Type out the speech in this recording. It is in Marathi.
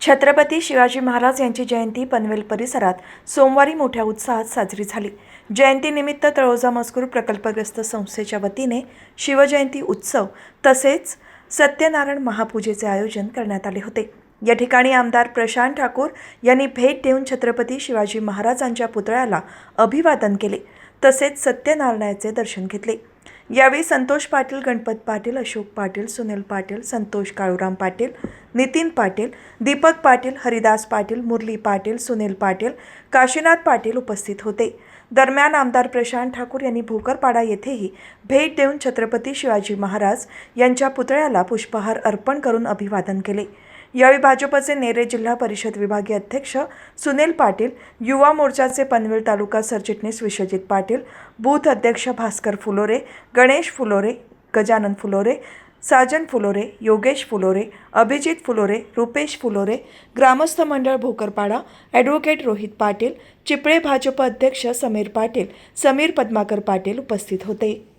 छत्रपती शिवाजी महाराज यांची जयंती पनवेल परिसरात सोमवारी मोठ्या उत्साहात साजरी झाली. जयंतीनिमित्त तळोजा मजकूर प्रकल्पग्रस्त संस्थेच्या वतीने शिवजयंती उत्सव तसेच सत्यनारायण महापूजेचे आयोजन करण्यात आले होते. या ठिकाणी आमदार प्रशांत ठाकूर यांनी भेट देऊन छत्रपती शिवाजी महाराजांच्या पुतळ्याला अभिवादन केले. तसेच सत्यनारायणाचे दर्शन घेतले. यावेळी संतोष पाटील गणपत पाटील अशोक पाटील सुनील पाटील संतोष काळूराम पाटील नितीन पाटील दीपक पाटील हरिदास पाटील मुरली पाटील सुनील पाटील काशीनाथ पाटील उपस्थित होते. दरम्यान आमदार प्रशांत ठाकूर यांनी भोकरपाडा येथेही भेट देऊन छत्रपती शिवाजी महाराज यांच्या पुतळ्याला पुष्पहार अर्पण करून अभिवादन केले. यावेळी भाजपचे नेरे जिल्हा परिषद विभागीय अध्यक्ष सुनील पाटील युवा मोर्चाचे पनवेल तालुका सरचिटणीस विश्वजित पाटील बूथ अध्यक्ष भास्कर फुलोरे गणेश फुलोरे गजानन फुलोरे साजन फुलोरे योगेश फुलोरे अभिजित फुलोरे रुपेश फुलोरे ग्रामस्थ मंडळ भोकरपाडा ॲडव्होकेट रोहित पाटील चिपळे भाजप अध्यक्ष समीर पाटील समीर पद्माकर पाटील उपस्थित होते.